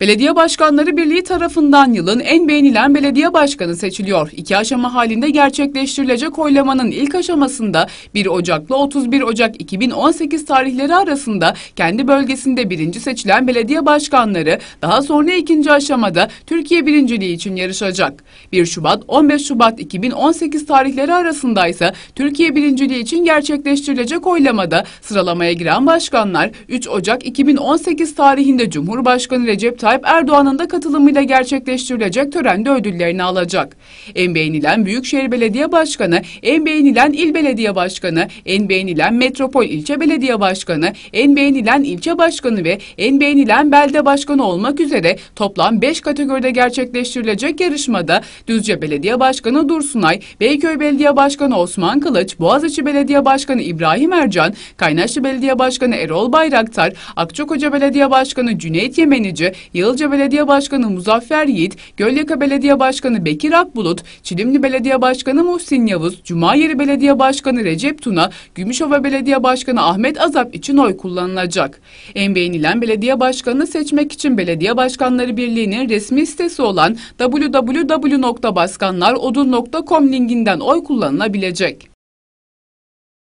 Belediye Başkanları Birliği tarafından yılın en beğenilen belediye başkanı seçiliyor. İki aşama halinde gerçekleştirilecek oylamanın ilk aşamasında 1 Ocak'la 31 Ocak 2018 tarihleri arasında kendi bölgesinde birinci seçilen belediye başkanları daha sonra ikinci aşamada Türkiye birinciliği için yarışacak. 1 Şubat 15 Şubat 2018 tarihleri arasında ise Türkiye birinciliği için gerçekleştirilecek oylamada sıralamaya giren başkanlar 3 Ocak 2018 tarihinde Cumhurbaşkanı Recep Tayyip Erdoğan'ın da katılımıyla gerçekleştirilecek törende ödüllerini alacak. En beğenilen Büyükşehir Belediye Başkanı, en beğenilen İl Belediye Başkanı, en beğenilen Metropol İlçe Belediye Başkanı, en beğenilen İlçe Başkanı ve en beğenilen Belde Başkanı olmak üzere toplam 5 kategoride gerçekleştirilecek yarışmada Düzce Belediye Başkanı Dursunay, Beyköy Belediye Başkanı Osman Kılıç, Boğaziçi Belediye Başkanı İbrahim Ercan, Kaynaşlı Belediye Başkanı Erol Bayraktar, Akçakoca Belediye Başkanı Cüneyt Yemenici, Yılca Belediye Başkanı Muzaffer Yiğit, Gölyaka Belediye Başkanı Bekir Akbulut, Çilimli Belediye Başkanı Muhsin Yavuz, Cumayeri Belediye Başkanı Recep Tuna, Gümüşova Belediye Başkanı Ahmet Azap için oy kullanılacak. En beğenilen belediye başkanını seçmek için Belediye Başkanları Birliği'nin resmi sitesi olan www.baskanlarodun.com linkinden oy kullanılabilecek.